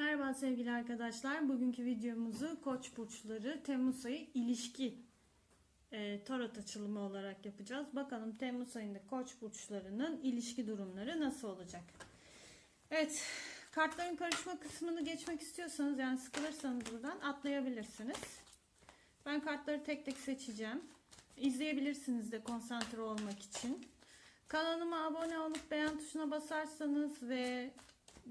Merhaba sevgili arkadaşlar. Bugünkü videomuzu Koç burçları Temmuz ayı ilişki e, tarot açılımı olarak yapacağız. Bakalım Temmuz ayında Koç burçlarının ilişki durumları nasıl olacak? Evet, kartların karışma kısmını geçmek istiyorsanız yani sıkılırsanız buradan atlayabilirsiniz. Ben kartları tek tek seçeceğim. İzleyebilirsiniz de konsantre olmak için. Kanalıma abone olup beğen tuşuna basarsanız ve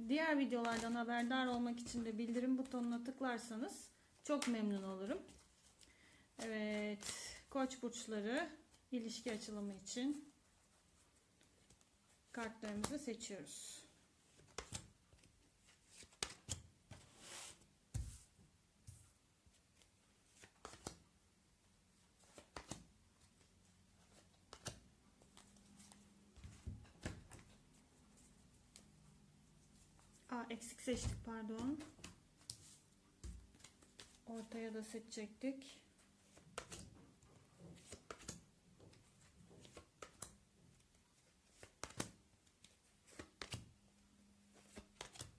diğer videolardan haberdar olmak için de bildirim butonuna tıklarsanız çok memnun olurum. Evet, Koç burçları ilişki açılımı için kartlarımızı seçiyoruz. Eksik seçtik pardon. Ortaya da seçecektik.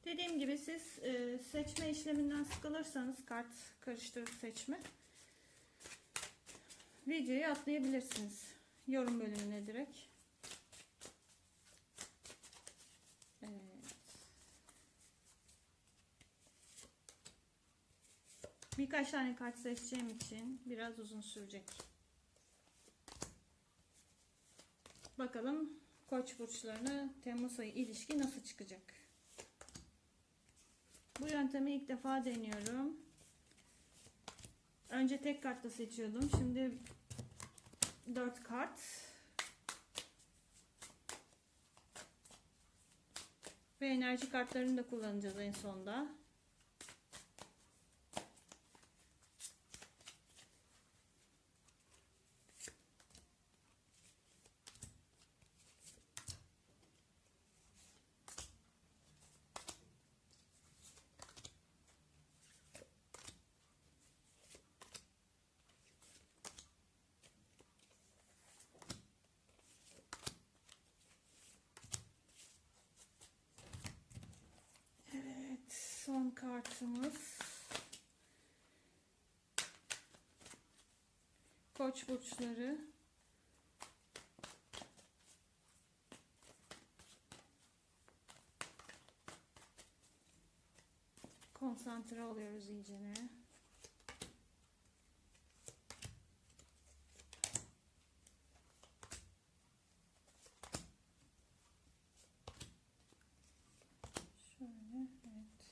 Dediğim gibi siz e, seçme işleminden sıkılırsanız kart karıştırıp seçme videoyu atlayabilirsiniz. Yorum bölümüne direkt. Birkaç tane kart seçeceğim için biraz uzun sürecek. Bakalım Koç burçlarına Temmuz ayı ilişki nasıl çıkacak? Bu yöntemi ilk defa deniyorum. Önce tek kartla seçiyordum. Şimdi 4 kart. Ve enerji kartlarını da kullanacağız en sonda. Evet, son kartımız. Koç burçları. Konsantre oluyoruz iyicene. Şöyle, evet.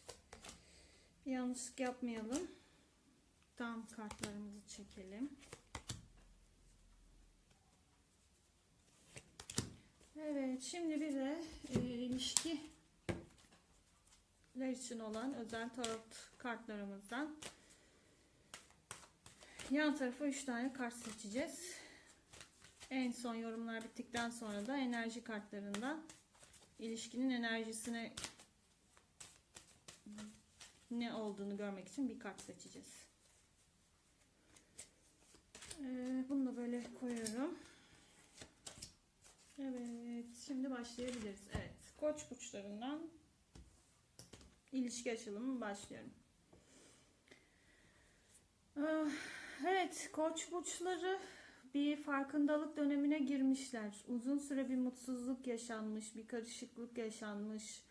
Bir yanlışlık yapmayalım. Tam kartlarımızı çekelim. Evet, şimdi bir de e, ilişkiler için olan özel tarot kartlarımızdan yan tarafa 3 tane kart seçeceğiz. En son yorumlar bittikten sonra da enerji kartlarından ilişkinin enerjisine ne olduğunu görmek için bir kart seçeceğiz. Ee, bunu da böyle koyuyorum. Evet, şimdi başlayabiliriz. Evet, koç burçlarından ilişki açılımı başlıyorum. Ah, Evet, koç burçları bir farkındalık dönemine girmişler. Uzun süre bir mutsuzluk yaşanmış, bir karışıklık yaşanmış,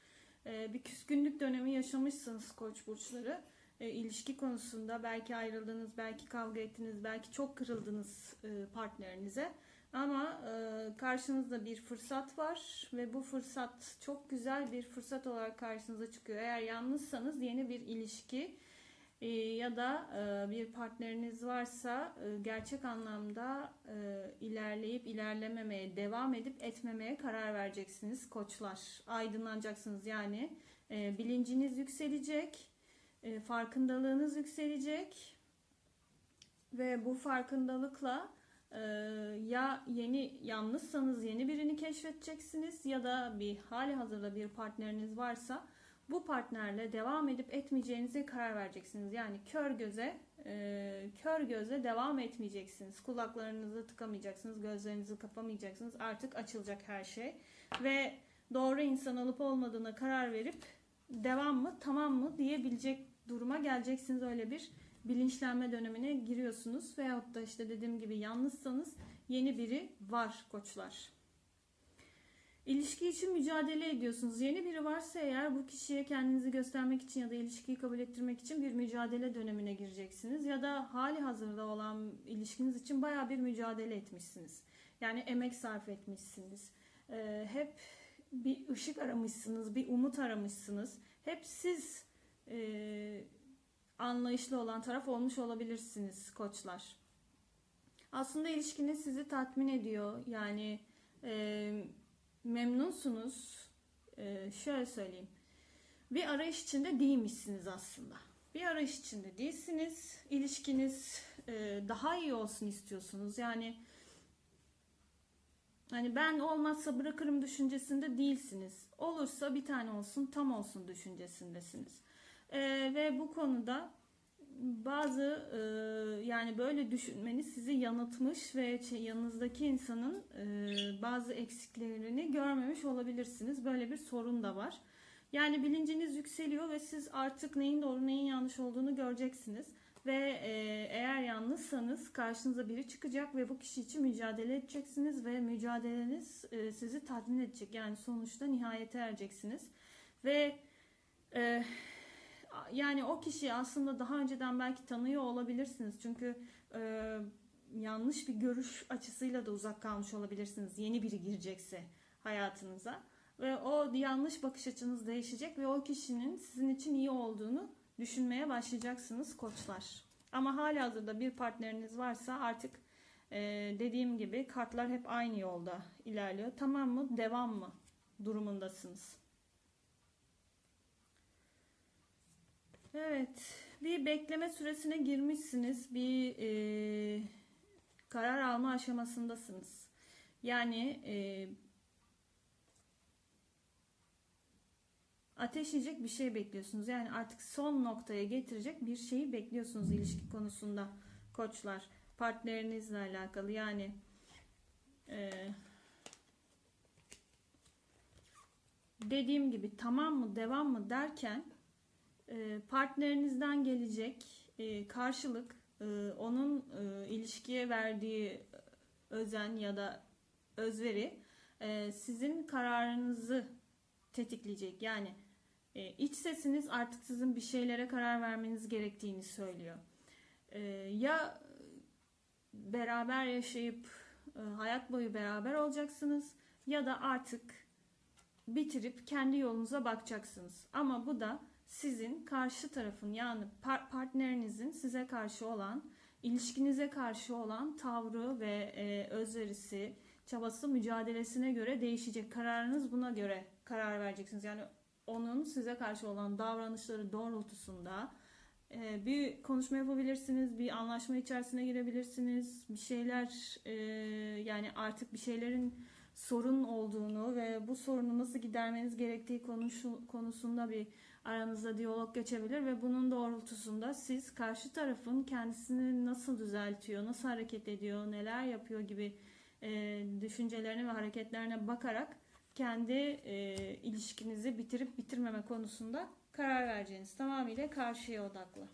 e, bir küskünlük dönemi yaşamışsınız koç burçları. E, ilişki konusunda belki ayrıldınız, belki kavga ettiniz, belki çok kırıldınız e, partnerinize. Ama e, karşınızda bir fırsat var ve bu fırsat çok güzel bir fırsat olarak karşınıza çıkıyor. Eğer yalnızsanız yeni bir ilişki ya da e, bir partneriniz varsa e, gerçek anlamda e, ilerleyip ilerlememeye, devam edip etmemeye karar vereceksiniz koçlar. Aydınlanacaksınız yani. Bilinciniz yükselecek, farkındalığınız yükselecek ve bu farkındalıkla ya yeni yalnızsanız yeni birini keşfedeceksiniz ya da bir hali hazırda bir partneriniz varsa bu partnerle devam edip etmeyeceğinize karar vereceksiniz. Yani kör göze e, kör göze devam etmeyeceksiniz. Kulaklarınızı tıkamayacaksınız, gözlerinizi kapamayacaksınız. Artık açılacak her şey ve doğru insan olup olmadığına karar verip devam mı, tamam mı diyebilecek duruma geleceksiniz. Öyle bir bilinçlenme dönemine giriyorsunuz. Veyahut da işte dediğim gibi yalnızsanız yeni biri var koçlar. İlişki için mücadele ediyorsunuz. Yeni biri varsa eğer bu kişiye kendinizi göstermek için ya da ilişkiyi kabul ettirmek için bir mücadele dönemine gireceksiniz. Ya da hali hazırda olan ilişkiniz için baya bir mücadele etmişsiniz. Yani emek sarf etmişsiniz. Ee, hep bir ışık aramışsınız, bir umut aramışsınız. Hep siz e, anlayışlı olan taraf olmuş olabilirsiniz koçlar. Aslında ilişkiniz sizi tatmin ediyor. Yani e, memnunsunuz. E, şöyle söyleyeyim. Bir arayış içinde değilmişsiniz aslında. Bir arayış içinde değilsiniz. İlişkiniz e, daha iyi olsun istiyorsunuz. Yani Hani ben olmazsa bırakırım düşüncesinde değilsiniz. Olursa bir tane olsun, tam olsun düşüncesindesiniz. Ee, ve bu konuda bazı e, yani böyle düşünmeniz sizi yanıltmış ve yanınızdaki insanın e, bazı eksiklerini görmemiş olabilirsiniz. Böyle bir sorun da var. Yani bilinciniz yükseliyor ve siz artık neyin doğru neyin yanlış olduğunu göreceksiniz. Ve e, eğer yalnızsanız karşınıza biri çıkacak ve bu kişi için mücadele edeceksiniz ve mücadeleniz e, sizi tatmin edecek. Yani sonuçta nihayete ereceksiniz. Ve e, yani o kişiyi aslında daha önceden belki tanıyor olabilirsiniz. Çünkü e, yanlış bir görüş açısıyla da uzak kalmış olabilirsiniz. Yeni biri girecekse hayatınıza. Ve o yanlış bakış açınız değişecek ve o kişinin sizin için iyi olduğunu düşünmeye başlayacaksınız koçlar. Ama hala hazırda bir partneriniz varsa artık e, dediğim gibi kartlar hep aynı yolda ilerliyor. Tamam mı? Devam mı? Durumundasınız. Evet. Bir bekleme süresine girmişsiniz. Bir e, karar alma aşamasındasınız. Yani e, ateşleyecek bir şey bekliyorsunuz. Yani artık son noktaya getirecek bir şeyi bekliyorsunuz ilişki konusunda koçlar. Partnerinizle alakalı yani e, dediğim gibi tamam mı devam mı derken partnerinizden gelecek e, karşılık e, onun e, ilişkiye verdiği özen ya da özveri sizin kararınızı tetikleyecek. Yani iç sesiniz artık sizin bir şeylere karar vermeniz gerektiğini söylüyor. Ya beraber yaşayıp hayat boyu beraber olacaksınız ya da artık bitirip kendi yolunuza bakacaksınız. Ama bu da sizin karşı tarafın yani par- partnerinizin size karşı olan, ilişkinize karşı olan tavrı ve e, özverisi, çabası, mücadelesine göre değişecek. Kararınız buna göre karar vereceksiniz. Yani onun size karşı olan davranışları doğrultusunda e, bir konuşma yapabilirsiniz, bir anlaşma içerisine girebilirsiniz, bir şeyler e, yani artık bir şeylerin sorun olduğunu ve bu sorunu nasıl gidermeniz gerektiği konusu, konusunda bir aranızda diyalog geçebilir ve bunun doğrultusunda siz karşı tarafın kendisini nasıl düzeltiyor, nasıl hareket ediyor, neler yapıyor gibi e, düşüncelerine ve hareketlerine bakarak kendi e, ilişkinizi bitirip bitirmeme konusunda karar vereceğiniz tamamıyla karşıya odaklı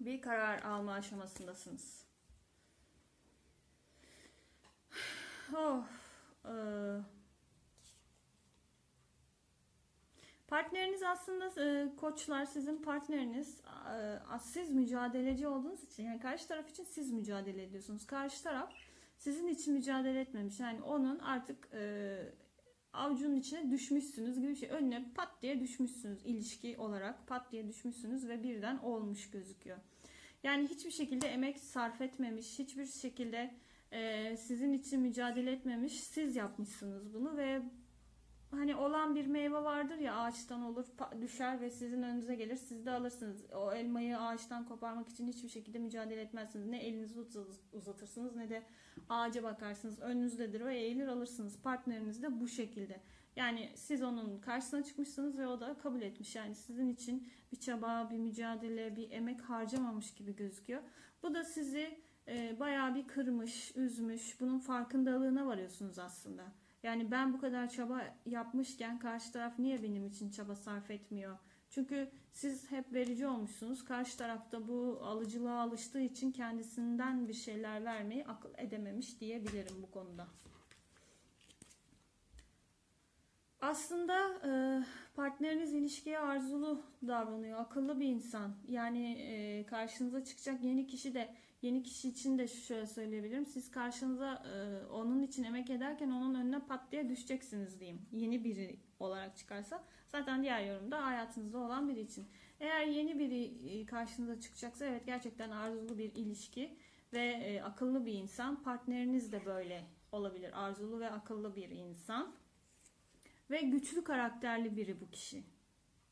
bir karar alma aşamasındasınız. Oh, e, partneriniz aslında e, koçlar sizin partneriniz e, siz mücadeleci olduğunuz için yani karşı taraf için siz mücadele ediyorsunuz. Karşı taraf sizin için mücadele etmemiş. Yani onun artık e, avucunun içine düşmüşsünüz gibi bir şey. Önüne pat diye düşmüşsünüz ilişki olarak pat diye düşmüşsünüz ve birden olmuş gözüküyor. Yani hiçbir şekilde emek sarf etmemiş, hiçbir şekilde e, sizin için mücadele etmemiş. Siz yapmışsınız bunu ve hani olan bir meyve vardır ya ağaçtan olur düşer ve sizin önünüze gelir siz de alırsınız. O elmayı ağaçtan koparmak için hiçbir şekilde mücadele etmezsiniz. Ne elinizi uzatırsınız ne de ağaca bakarsınız. Önünüzdedir ve eğilir alırsınız. Partneriniz de bu şekilde. Yani siz onun karşısına çıkmışsınız ve o da kabul etmiş. Yani sizin için bir çaba, bir mücadele, bir emek harcamamış gibi gözüküyor. Bu da sizi e, bayağı bir kırmış, üzmüş. Bunun farkındalığına varıyorsunuz aslında. Yani ben bu kadar çaba yapmışken karşı taraf niye benim için çaba sarf etmiyor? Çünkü siz hep verici olmuşsunuz. Karşı tarafta bu alıcılığa alıştığı için kendisinden bir şeyler vermeyi akıl edememiş diyebilirim bu konuda. Aslında e, partneriniz ilişkiye arzulu davranıyor. Akıllı bir insan. Yani e, karşınıza çıkacak yeni kişi de yeni kişi için de şöyle söyleyebilirim. Siz karşınıza e, onun için emek ederken onun önüne pat diye düşeceksiniz diyeyim. Yeni biri olarak çıkarsa. Zaten diğer yorumda hayatınızda olan biri için. Eğer yeni biri e, karşınıza çıkacaksa evet gerçekten arzulu bir ilişki ve e, akıllı bir insan. Partneriniz de böyle olabilir. Arzulu ve akıllı bir insan. Ve güçlü karakterli biri bu kişi.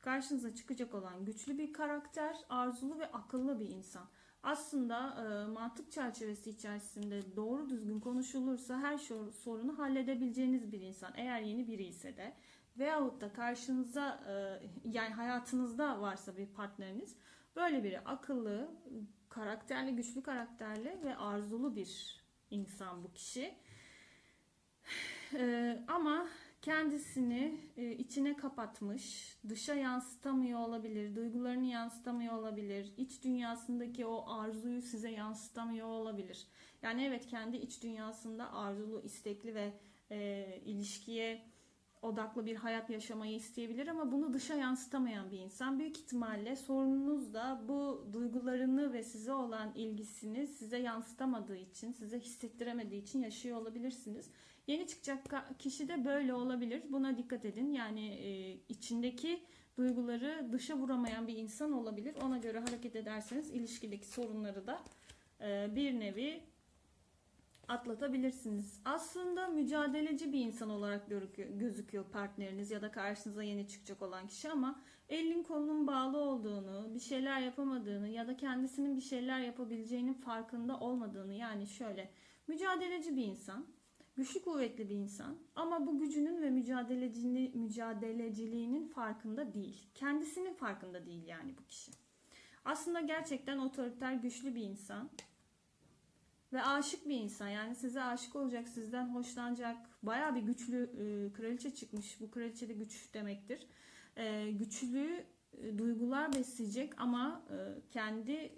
Karşınıza çıkacak olan güçlü bir karakter, arzulu ve akıllı bir insan. Aslında e, mantık çerçevesi içerisinde doğru düzgün konuşulursa her sorunu halledebileceğiniz bir insan. Eğer yeni biri ise de veyahut da karşınıza e, yani hayatınızda varsa bir partneriniz böyle biri akıllı, karakterli, güçlü karakterli ve arzulu bir insan bu kişi. E, ama kendisini e, içine kapatmış, dışa yansıtamıyor olabilir, duygularını yansıtamıyor olabilir, iç dünyasındaki o arzuyu size yansıtamıyor olabilir. Yani evet kendi iç dünyasında arzulu, istekli ve e, ilişkiye odaklı bir hayat yaşamayı isteyebilir ama bunu dışa yansıtamayan bir insan. Büyük ihtimalle sorununuz da bu duygularını ve size olan ilgisini size yansıtamadığı için, size hissettiremediği için yaşıyor olabilirsiniz. Yeni çıkacak ka- kişi de böyle olabilir. Buna dikkat edin. Yani e, içindeki duyguları dışa vuramayan bir insan olabilir. Ona göre hareket ederseniz ilişkideki sorunları da e, bir nevi atlatabilirsiniz. Aslında mücadeleci bir insan olarak gözüküyor partneriniz ya da karşınıza yeni çıkacak olan kişi ama elin kolunun bağlı olduğunu, bir şeyler yapamadığını ya da kendisinin bir şeyler yapabileceğinin farkında olmadığını yani şöyle mücadeleci bir insan, güçlü kuvvetli bir insan ama bu gücünün ve mücadeleciliğini, mücadeleciliğinin farkında değil. Kendisinin farkında değil yani bu kişi. Aslında gerçekten otoriter güçlü bir insan ve aşık bir insan. Yani size aşık olacak, sizden hoşlanacak. Bayağı bir güçlü e, kraliçe çıkmış. Bu kraliçe de güç demektir. E, güçlü e, duygular besleyecek ama e, kendi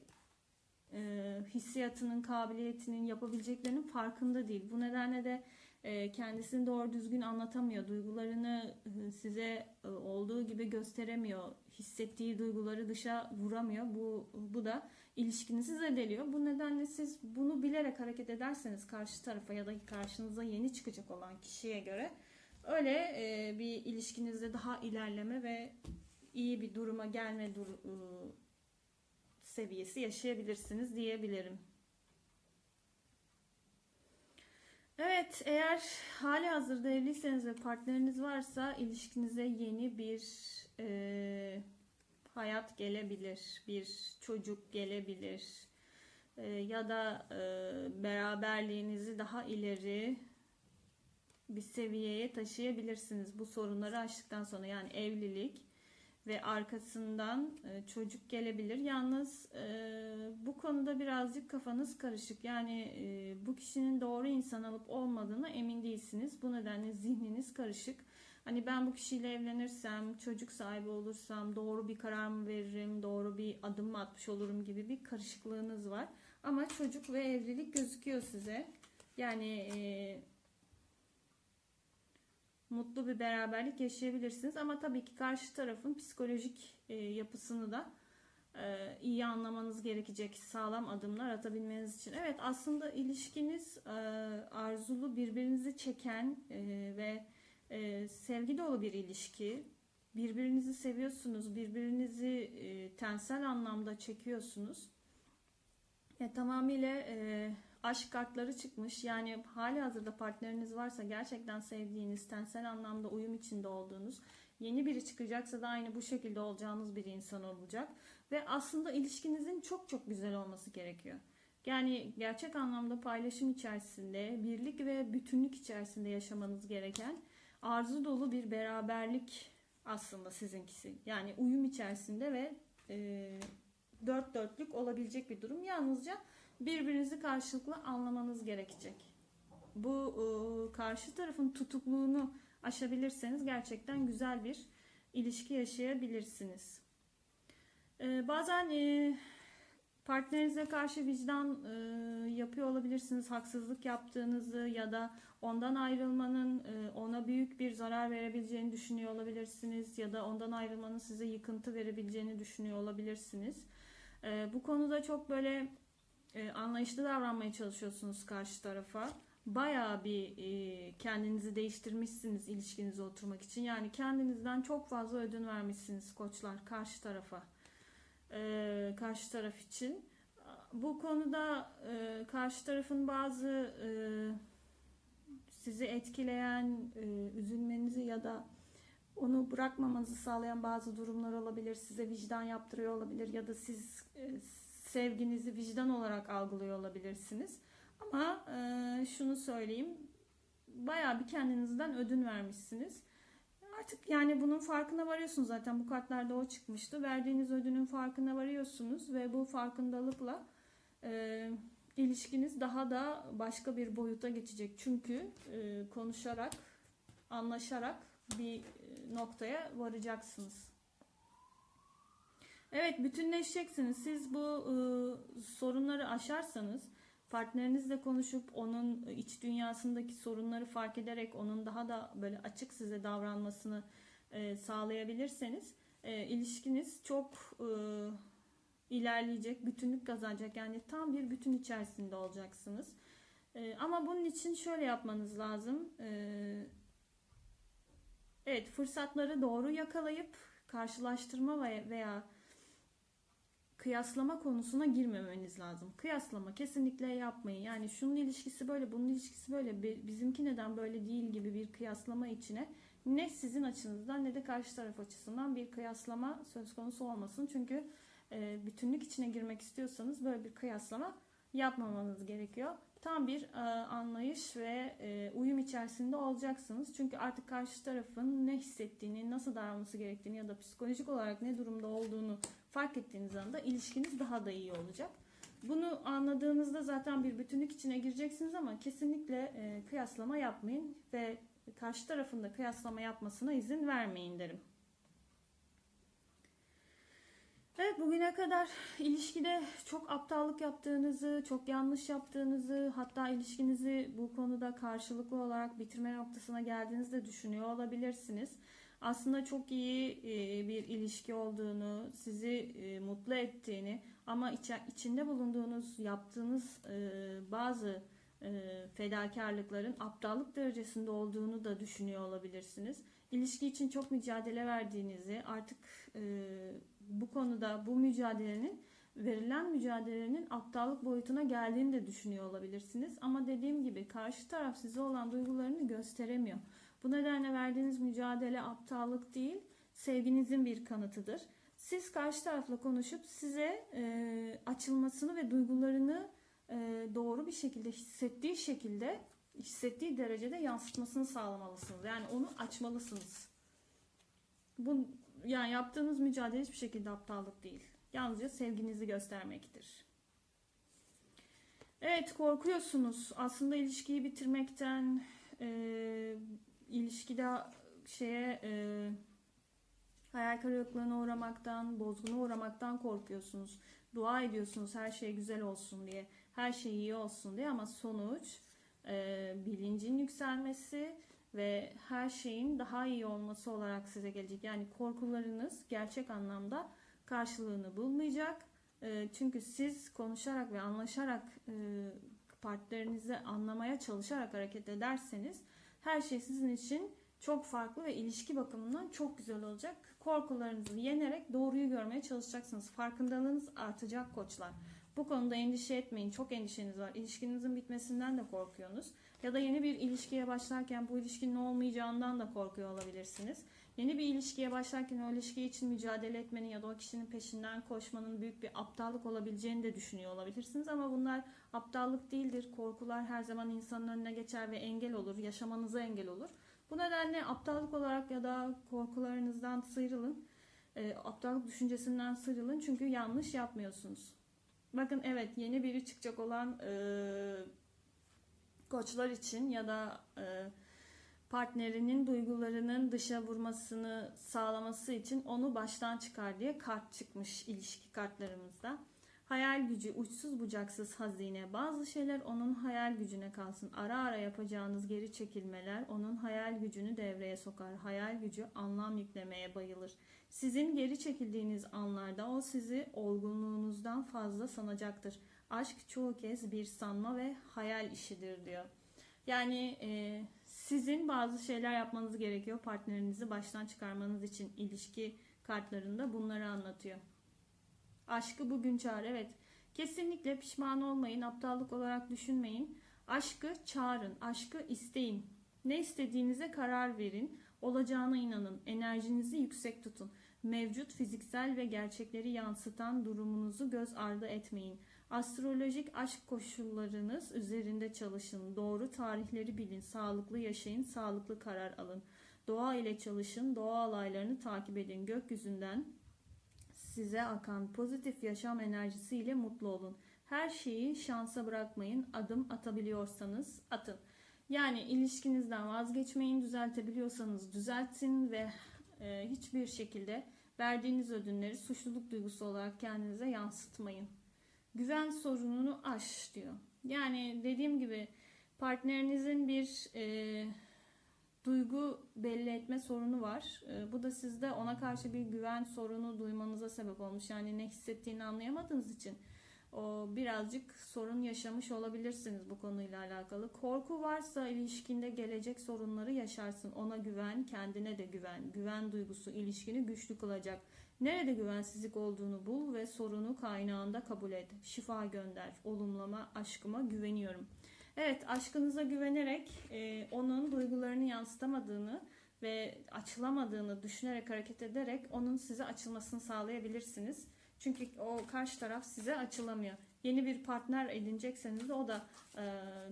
e, hissiyatının, kabiliyetinin, yapabileceklerinin farkında değil. Bu nedenle de e, kendisini doğru düzgün anlatamıyor. Duygularını e, size e, olduğu gibi gösteremiyor. Hissettiği duyguları dışa vuramıyor. Bu bu da ilişkinizi zedeliyor. Bu nedenle siz bunu bilerek hareket ederseniz karşı tarafa ya da karşınıza yeni çıkacak olan kişiye göre öyle e, bir ilişkinizde daha ilerleme ve iyi bir duruma gelme dur, e, seviyesi yaşayabilirsiniz diyebilirim. Evet, eğer hali hazırda evliyseniz ve partneriniz varsa ilişkinize yeni bir e, hayat gelebilir, bir çocuk gelebilir E, ya da e, beraberliğinizi daha ileri bir seviyeye taşıyabilirsiniz bu sorunları aştıktan sonra yani evlilik ve arkasından e, çocuk gelebilir. Yalnız e, bu konuda birazcık kafanız karışık. Yani e, bu kişinin doğru insan alıp olmadığına emin değilsiniz. Bu nedenle zihniniz karışık. Hani ben bu kişiyle evlenirsem, çocuk sahibi olursam doğru bir karar mı veririm, doğru bir adım mı atmış olurum gibi bir karışıklığınız var. Ama çocuk ve evlilik gözüküyor size. Yani mutlu bir beraberlik yaşayabilirsiniz. Ama tabii ki karşı tarafın psikolojik e, yapısını da e, iyi anlamanız gerekecek sağlam adımlar atabilmeniz için. Evet aslında ilişkiniz e, arzulu birbirinizi çeken ve sevgi dolu bir ilişki. Birbirinizi seviyorsunuz, birbirinizi tensel anlamda çekiyorsunuz. E, tamamıyla e, aşk kartları çıkmış. Yani hali hazırda partneriniz varsa gerçekten sevdiğiniz, tensel anlamda uyum içinde olduğunuz, yeni biri çıkacaksa da aynı bu şekilde olacağınız bir insan olacak. Ve aslında ilişkinizin çok çok güzel olması gerekiyor. Yani gerçek anlamda paylaşım içerisinde, birlik ve bütünlük içerisinde yaşamanız gereken arzu dolu bir beraberlik aslında sizinkisi. Yani uyum içerisinde ve e, dört dörtlük olabilecek bir durum. Yalnızca birbirinizi karşılıklı anlamanız gerekecek. bu e, karşı tarafın tutukluğunu aşabilirseniz gerçekten güzel bir ilişki yaşayabilirsiniz. E, bazen e, partnerinize karşı vicdan e, yapıyor olabilirsiniz. Haksızlık yaptığınızı ya da ondan ayrılmanın e, ona büyük bir zarar verebileceğini düşünüyor olabilirsiniz. Ya da ondan ayrılmanın size yıkıntı verebileceğini düşünüyor olabilirsiniz. Bu konuda çok böyle e, anlayışlı davranmaya çalışıyorsunuz karşı tarafa. Bayağı bir e, kendinizi değiştirmişsiniz ilişkinize oturmak için. Yani kendinizden çok fazla ödün vermişsiniz koçlar karşı tarafa. E, karşı taraf için. Bu konuda e, karşı tarafın bazı e, sizi etkileyen, e, üzülmenizi ya da onu bırakmamanızı sağlayan bazı durumlar olabilir. Size vicdan yaptırıyor olabilir ya da siz e, sevginizi vicdan olarak algılıyor olabilirsiniz. Ama e, şunu söyleyeyim. Bayağı bir kendinizden ödün vermişsiniz. Artık yani bunun farkına varıyorsunuz zaten. Bu kartlarda o çıkmıştı. Verdiğiniz ödünün farkına varıyorsunuz ve bu farkındalıkla e, ilişkiniz daha da başka bir boyuta geçecek. Çünkü e, konuşarak, anlaşarak bir noktaya varacaksınız. Evet bütünleşeceksiniz. Siz bu e, sorunları aşarsanız partnerinizle konuşup onun iç dünyasındaki sorunları fark ederek onun daha da böyle açık size davranmasını e, sağlayabilirseniz e, ilişkiniz çok e, ilerleyecek, bütünlük kazanacak. Yani tam bir bütün içerisinde olacaksınız. E, ama bunun için şöyle yapmanız lazım. E, evet fırsatları doğru yakalayıp karşılaştırma veya kıyaslama konusuna girmemeniz lazım. Kıyaslama kesinlikle yapmayın. Yani şunun ilişkisi böyle, bunun ilişkisi böyle, bizimki neden böyle değil gibi bir kıyaslama içine ne sizin açınızdan ne de karşı taraf açısından bir kıyaslama söz konusu olmasın. Çünkü e, bütünlük içine girmek istiyorsanız böyle bir kıyaslama yapmamanız gerekiyor. Tam bir e, anlayış ve e, uyum içerisinde olacaksınız. Çünkü artık karşı tarafın ne hissettiğini, nasıl davranması gerektiğini ya da psikolojik olarak ne durumda olduğunu fark ettiğiniz anda ilişkiniz daha da iyi olacak. Bunu anladığınızda zaten bir bütünlük içine gireceksiniz ama kesinlikle e, kıyaslama yapmayın ve karşı tarafın da kıyaslama yapmasına izin vermeyin derim. Evet bugüne kadar ilişkide çok aptallık yaptığınızı, çok yanlış yaptığınızı, hatta ilişkinizi bu konuda karşılıklı olarak bitirme noktasına geldiğinizi de düşünüyor olabilirsiniz. Aslında çok iyi e, bir ilişki olduğunu, sizi e, mutlu ettiğini ama içinde bulunduğunuz, yaptığınız e, bazı fedakarlıkların aptallık derecesinde olduğunu da düşünüyor olabilirsiniz. İlişki için çok mücadele verdiğinizi, artık bu konuda bu mücadelenin verilen mücadelenin aptallık boyutuna geldiğini de düşünüyor olabilirsiniz. Ama dediğim gibi karşı taraf size olan duygularını gösteremiyor. Bu nedenle verdiğiniz mücadele aptallık değil, sevginizin bir kanıtıdır. Siz karşı tarafla konuşup size e, açılmasını ve duygularını e, doğru bir şekilde hissettiği şekilde, hissettiği derecede yansıtmasını sağlamalısınız. Yani onu açmalısınız. Bu yani yaptığınız mücadele hiçbir şekilde aptallık değil. Yalnızca sevginizi göstermektir. Evet korkuyorsunuz. Aslında ilişkiyi bitirmekten, e, ilişkide şeye e, hayal kırıklığına uğramaktan, bozguna uğramaktan korkuyorsunuz. Dua ediyorsunuz her şey güzel olsun diye, her şey iyi olsun diye ama sonuç e, bilincin yükselmesi ve her şeyin daha iyi olması olarak size gelecek. Yani korkularınız gerçek anlamda karşılığını bulmayacak. E, çünkü siz konuşarak ve anlaşarak e, partnerinizi anlamaya çalışarak hareket ederseniz her şey sizin için çok farklı ve ilişki bakımından çok güzel olacak. Korkularınızı yenerek doğruyu görmeye çalışacaksınız. Farkındalığınız artacak koçlar. Bu konuda endişe etmeyin. Çok endişeniz var. İlişkinizin bitmesinden de korkuyorsunuz. Ya da yeni bir ilişkiye başlarken bu ilişkinin olmayacağından da korkuyor olabilirsiniz. Yeni bir ilişkiye başlarken o ilişki için mücadele etmenin ya da o kişinin peşinden koşmanın büyük bir aptallık olabileceğini de düşünüyor olabilirsiniz. Ama bunlar aptallık değildir. Korkular her zaman insanın önüne geçer ve engel olur. Yaşamanıza engel olur. Bu nedenle aptallık olarak ya da korkularınızdan sıyrılın. E, aptallık düşüncesinden sıyrılın. Çünkü yanlış yapmıyorsunuz. Bakın evet yeni biri çıkacak olan e, koçlar için ya da e, partnerinin duygularının dışa vurmasını sağlaması için onu baştan çıkar diye kart çıkmış ilişki kartlarımızda. Hayal gücü, uçsuz bucaksız hazine. Bazı şeyler onun hayal gücüne kalsın. Ara ara yapacağınız geri çekilmeler onun hayal gücünü devreye sokar. Hayal gücü anlam yüklemeye bayılır. Sizin geri çekildiğiniz anlarda o sizi olgunluğunuzdan fazla sanacaktır. Aşk çoğu kez bir sanma ve hayal işidir diyor. Yani e, sizin bazı şeyler yapmanız gerekiyor partnerinizi baştan çıkarmanız için ilişki kartlarında bunları anlatıyor. Aşkı bugün çağır. Evet. Kesinlikle pişman olmayın. Aptallık olarak düşünmeyin. Aşkı çağırın. Aşkı isteyin. Ne istediğinize karar verin. Olacağına inanın. Enerjinizi yüksek tutun. Mevcut fiziksel ve gerçekleri yansıtan durumunuzu göz ardı etmeyin. Astrolojik aşk koşullarınız üzerinde çalışın. Doğru tarihleri bilin. Sağlıklı yaşayın. Sağlıklı karar alın. Doğa ile çalışın. Doğa olaylarını takip edin. Gökyüzünden size akan pozitif yaşam enerjisiyle mutlu olun. Her şeyi şansa bırakmayın. Adım atabiliyorsanız atın. Yani ilişkinizden vazgeçmeyin. Düzeltebiliyorsanız düzeltin ve e, hiçbir şekilde verdiğiniz ödünleri suçluluk duygusu olarak kendinize yansıtmayın. Güven sorununu aş diyor. Yani dediğim gibi partnerinizin bir e, duygu belli etme sorunu var. E, bu da sizde ona karşı bir güven sorunu duymanıza sebep olmuş. Yani ne hissettiğini anlayamadığınız için o birazcık sorun yaşamış olabilirsiniz bu konuyla alakalı. Korku varsa ilişkinde gelecek sorunları yaşarsın. Ona güven, kendine de güven. Güven duygusu ilişkini güçlü kılacak. Nerede güvensizlik olduğunu bul ve sorunu kaynağında kabul et. Şifa gönder. Olumlama aşkıma güveniyorum. Evet aşkınıza güvenerek e, onun duygularını yansıtamadığını ve açılamadığını düşünerek hareket ederek onun size açılmasını sağlayabilirsiniz. Çünkü o karşı taraf size açılamıyor. Yeni bir partner edinecekseniz de o da e,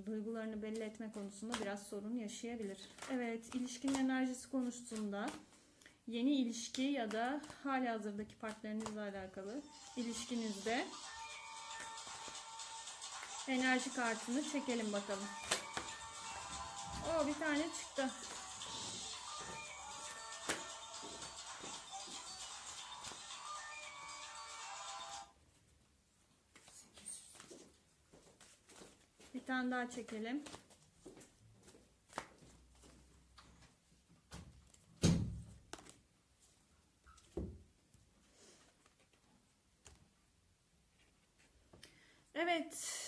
duygularını belli etme konusunda biraz sorun yaşayabilir. Evet ilişkinin enerjisi konusunda yeni ilişki ya da hali hazırdaki partnerinizle alakalı ilişkinizde enerji kartını çekelim bakalım. O bir tane çıktı. Bir tane daha çekelim. Evet,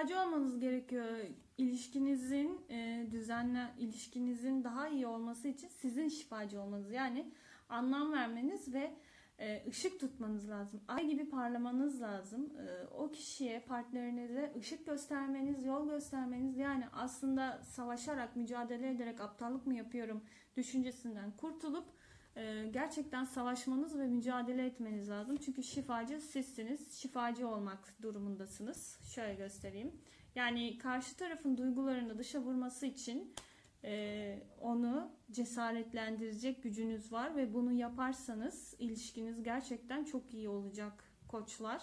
şifacı olmanız gerekiyor. İlişkinizin e, düzenle ilişkinizin daha iyi olması için sizin şifacı olmanız yani anlam vermeniz ve e, ışık tutmanız lazım. Ay gibi parlamanız lazım. E, o kişiye, partnerinize ışık göstermeniz, yol göstermeniz yani aslında savaşarak, mücadele ederek aptallık mı yapıyorum düşüncesinden kurtulup gerçekten savaşmanız ve mücadele etmeniz lazım. Çünkü şifacı sizsiniz. Şifacı olmak durumundasınız. Şöyle göstereyim. Yani karşı tarafın duygularını dışa vurması için e, onu cesaretlendirecek gücünüz var ve bunu yaparsanız ilişkiniz gerçekten çok iyi olacak koçlar.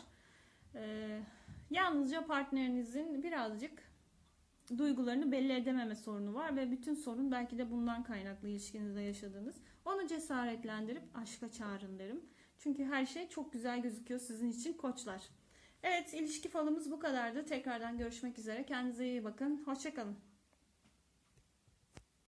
E, yalnızca partnerinizin birazcık duygularını belli edememe sorunu var ve bütün sorun belki de bundan kaynaklı ilişkinizde yaşadığınız. Onu cesaretlendirip aşka çağırın derim. Çünkü her şey çok güzel gözüküyor sizin için koçlar. Evet ilişki falımız bu kadardı. Tekrardan görüşmek üzere. Kendinize iyi bakın. Hoşçakalın.